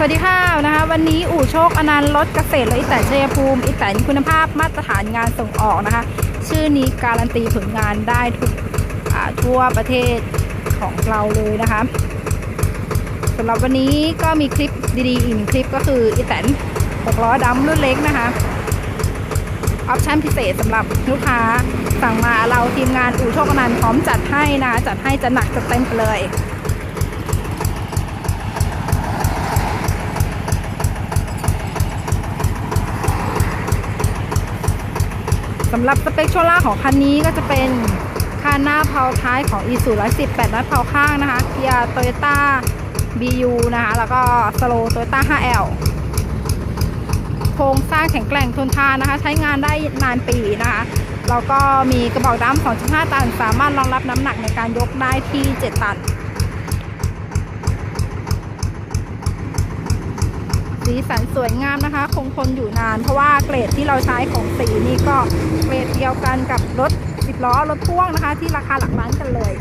สวัสดีค่ะนะคะวันนี้อู่โชคอนันต์รถเกษตรและอิแต่ชัยภูมิอิแต่คุณภาพมาตรฐานงานส่งออกนะคะ ชื่อนี้การันตีผลงานได้ทุกทั่วประเทศของเราเลยนะคะสำหรับวันนี้ก็มีคลิปดีๆอีกหนึ่งคลิปก็คืออีแตน6ล้อดำรุ่นเล็กนะคะออปชั่นพิเศษสำหรับลูกค้าสั่งมาเราทีมงานอู่โชคอนันต์พร้อมจัดให้นะคะจัดให้จะหนักจะเต็มไปเลย สำหรับสเปคโชล่าของคันนี้ก็จะเป็นคานหน้าเพาท้ายของ e สู110 8นัดเพาข้างนะคะเกียร์โตโยต้า BU นะคะ แล้วก็สโลโตโยต้า 5L โครงสร้างแข็งแกร่งทนทานนะคะ ใช้งานได้นานปีนะคะ แล้วก็มีกระบอกดำ2.5 ตัน สามารถรองรับน้ำหนักในการยกได้ที่ 7 ตัน สีสันสวยงามนะคะ คงทนอยู่นาน เพราะว่าเกรดที่เราใช้ของสีนี่ก็เกรดเดียวกันกับรถสิบล้อรถพ่วงนะคะ ที่ราคาหลักล้านกันเลย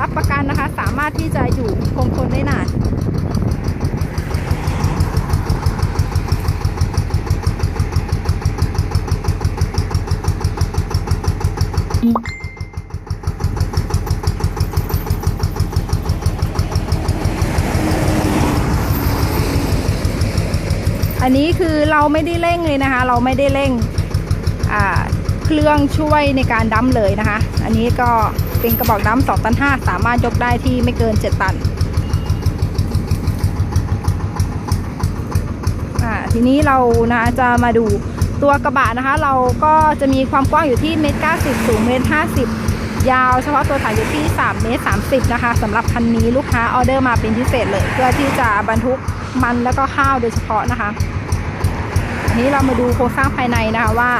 รับประกันนะคะสามารถที่จะอยู่คงทนได้นาน อันนี้คือเราไม่ได้เร่งเลยนะคะ เราไม่ได้เร่งเครื่องช่วยในการดั้มเลยนะคะ อันนี้ก็เป็นกระบอกดั้ม2ตัน5สามารถยกได้ที่ไม่เกิน 7 ตันอ่าทีนี้เรานะจะมาดูตัวกระบะนะคะ เราก็จะมีความกว้างอยู่ที่เมตร90สูงเมตร50ยาวเฉพาะตัวถังอยู่ที่3เมตร30 นะคะสำหรับคันนี้ลูกค้าออเดอร์มาเป็นพิเศษเลย เพื่อที่จะบรรทุก มันแล้วก็ข้าวโดยเฉพาะนะคะอันนี้เรามาดูโครงสร้างภายในนะคะว่า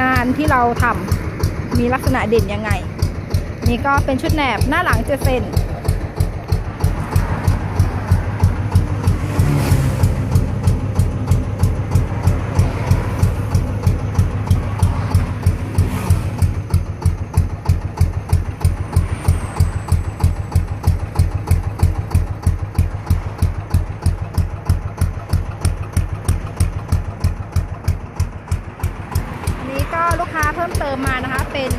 งานที่เราทำมีลักษณะเด่นยังไง นี่ก็เป็นชุดแหนบหน้าหลังเจ็ดเซน ติมมานะคะ เป็น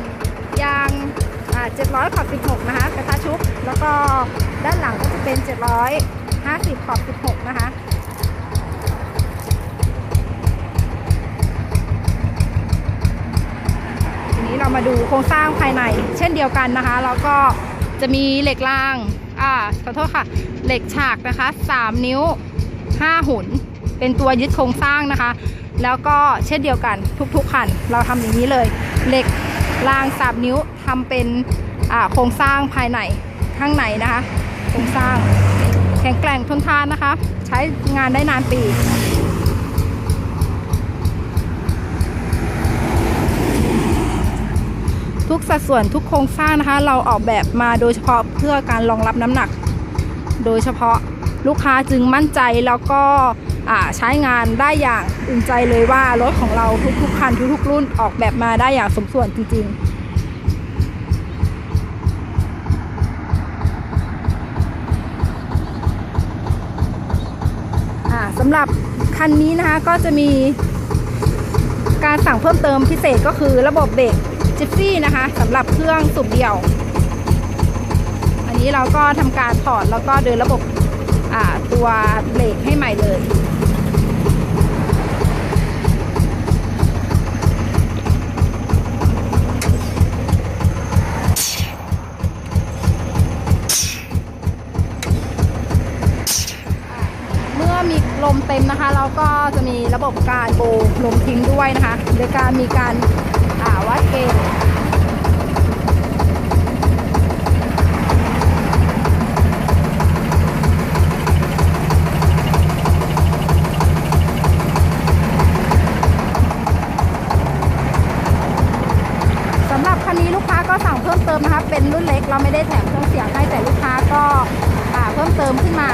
ยาง700ขอบ16 นะคะกระทะชุบ แล้วก็ด้านหลังก็จะเป็น 750ขอบ16 นะคะทีนี้เรามาดูโครงสร้างภายใน เช่นเดียวกันนะคะ แล้วก็จะมีเหล็กราง อ่า ขอโทษค่ะ เหล็กฉากนะคะ 3 นิ้ว 5 หุ่น เป็นตัวยึดโครงสร้างนะคะ แล้วก็เช่นเดียวกันทุกๆคัน เราทำอย่างนี้เลย เหล็กราง3นิ้วทำเป็นโครงสร้างภายในข้างในนะคะ โครงสร้างแข็งแกร่งทนทานนะคะ ใช้งานได้นานปีทุกสัดส่วนทุกโครงสร้างนะคะ เราออกแบบมาโดยเฉพาะเพื่อการรองรับน้ำหนัก โดยเฉพาะลูกค้าจึงมั่นใจแล้วก็ ใช้งานได้อย่างอุ่นใจเลยว่ารถของเราทุกๆคันทุกๆรุ่นออกแบบมาได้อย่างสมส่วนจริง ๆสำหรับคันนี้นะคะก็จะมีการสั่งเพิ่มเติมพิเศษก็คือระบบเบรกจิฟฟี่นะคะสำหรับเครื่องสูบเดี่ยว อันนี้เราก็ทำการถอดแล้วก็เดินระบบตัวเบรกให้ใหม่เลย ลมเต็มนะคะเราก็จะมีระบบการโบกลมทิ้งด้วยนะคะ โดยการมีการอ่าวัดเกณฑ์สำหรับคันนี้ลูกค้าก็สั่งเพิ่มเติมนะคะเป็นรุ่นเล็กเราไม่ได้แถมเครื่องเสียงให้แต่ลูกค้าก็เพิ่มเติมขึ้นมา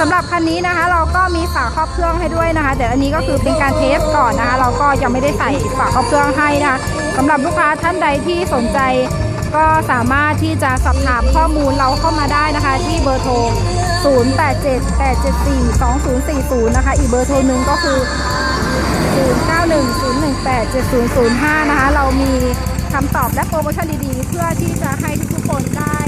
สำหรับคันนี้นะคะ เราก็มีฝาครอบเครื่องให้ด้วยนะคะแต่อันนี้ก็คือเป็นการเทสก่อนนะคะ เราก็ยังไม่ได้ใส่ฝาครอบเครื่องให้นะคะสำหรับลูกค้าท่านใดที่สนใจ ก็สามารถที่จะสอบถามข้อมูลเราเข้ามาได้นะคะ ที่เบอร์โทร 0878742040 นะคะ อีกเบอร์โทรหนึ่งก็คือ 0910187005 นะคะ เรามีคำตอบและโปรโมชั่นดีๆ เพื่อที่จะให้ทุกคนได้